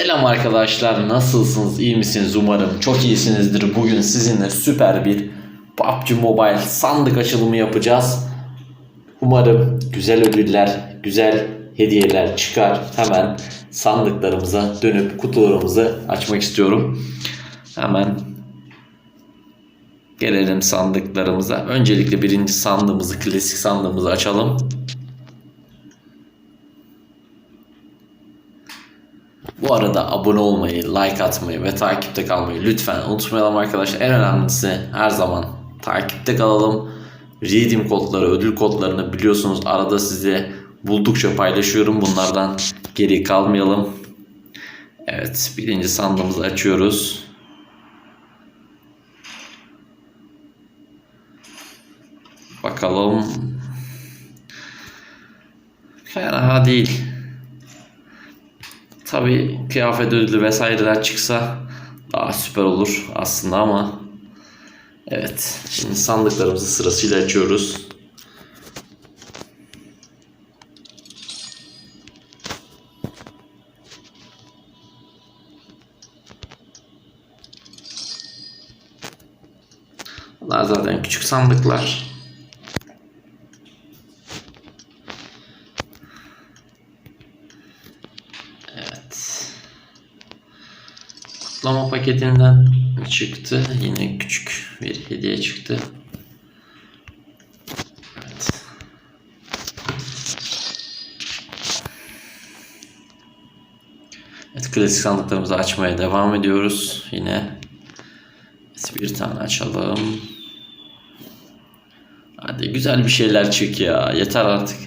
Selam arkadaşlar nasılsınız? İyi misiniz? Umarım çok iyisinizdir. Bugün sizinle süper bir PUBG Mobile sandık açılımı yapacağız. Umarım güzel ödüller güzel hediyeler çıkar. Hemen sandıklarımıza dönüp kutularımızı açmak istiyorum. Hemen gelelim sandıklarımıza. Öncelikle birinci sandığımızı klasik sandığımızı açalım Bu arada abone olmayı, like atmayı ve takipte kalmayı lütfen unutmayalım arkadaşlar. En önemlisi her zaman takipte kalalım. Redeem kodları, ödül kodlarını biliyorsunuz arada size buldukça paylaşıyorum. Bunlardan geri kalmayalım. Evet, birinci sandığımızı açıyoruz. Bakalım. Fena değil. Tabii kıyafet ödülü vesaireler çıksa daha süper olur aslında ama evet şimdi sandıklarımızı sırasıyla açıyoruz. Bunlar zaten küçük sandıklar. Kutlama paketinden çıktı. Yine küçük bir hediye çıktı. Evet. Evet klasik sandıklarımızı açmaya devam ediyoruz. Yine bir tane açalım. Hadi güzel bir şeyler çık ya. Yeter artık.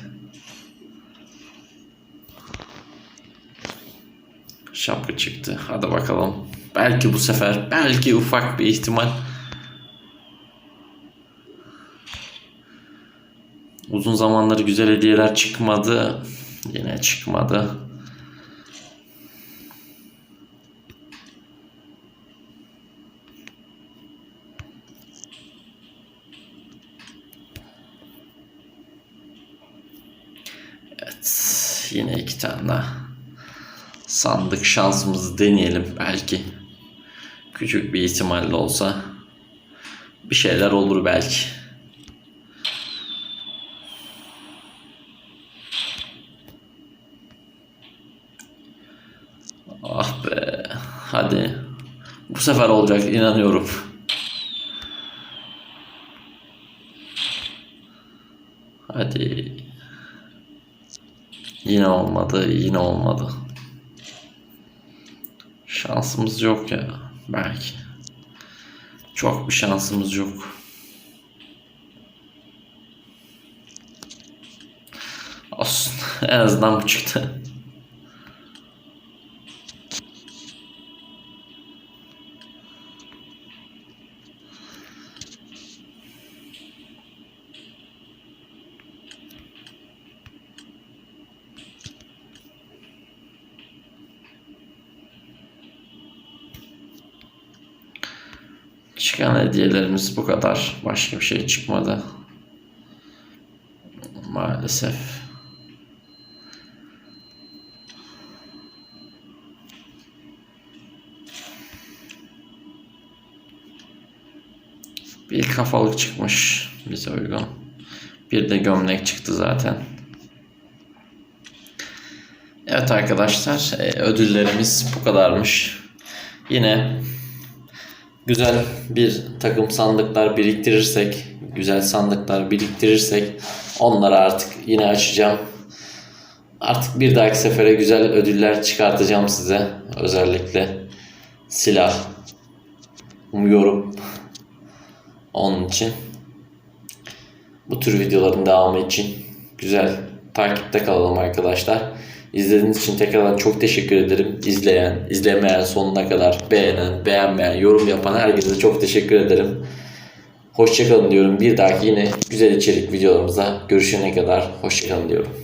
Şapka çıktı. Hadi bakalım. Belki bu sefer, belki ufak bir ihtimal. Uzun zamandır güzel hediyeler çıkmadı. Yine çıkmadı. Evet, yine iki tane daha sandık şansımızı deneyelim belki. Küçük bir ihtimalle olsa bir şeyler olur belki. Ah be. Hadi. Bu sefer olacak inanıyorum. Hadi. Yine olmadı, yine olmadı. Şansımız yok ya. Belki. Çok bir şansımız yok. Olsun. en azından bu çıktı. Çıkan hediyelerimiz bu kadar. Başka bir şey çıkmadı. Maalesef. Bir kafalık çıkmış bize uygun. Bir de gömlek çıktı zaten. Evet arkadaşlar e, ödüllerimiz bu kadarmış. Yine güzel bir takım sandıklar biriktirirsek, güzel sandıklar biriktirirsek onları artık yine açacağım. Artık bir dahaki sefere güzel ödüller çıkartacağım size. Özellikle silah. Umuyorum. Onun için bu tür videoların devamı için güzel takipte kalalım arkadaşlar. İzlediğiniz için tekrardan çok teşekkür ederim. İzleyen, izlemeyen, sonuna kadar beğenen, beğenmeyen, yorum yapan herkese çok teşekkür ederim. Hoşçakalın diyorum. Bir dahaki yine güzel içerik videolarımıza görüşene kadar hoşçakalın diyorum.